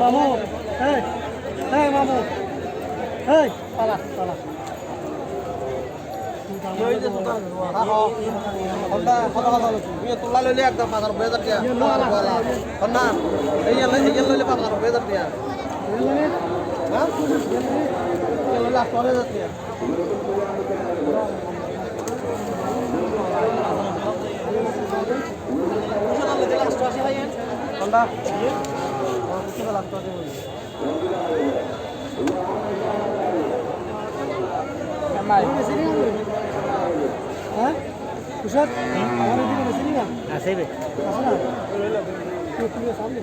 মামু হ্যাঁ হ্যাঁ মামু হ্যাঁ পালা পালা তোলা লইলে একদম পাঁচ হাজার হাজার টাকা না এই লইলে পাঁচ হাজার হাজার টাকা হ্যাঁ এই লইলে আট হাজার টাকা আছে হ্যাঁ? কুশাদ আমার এদিকে বেশি নিলাম আছে বে। আছে না। সামনে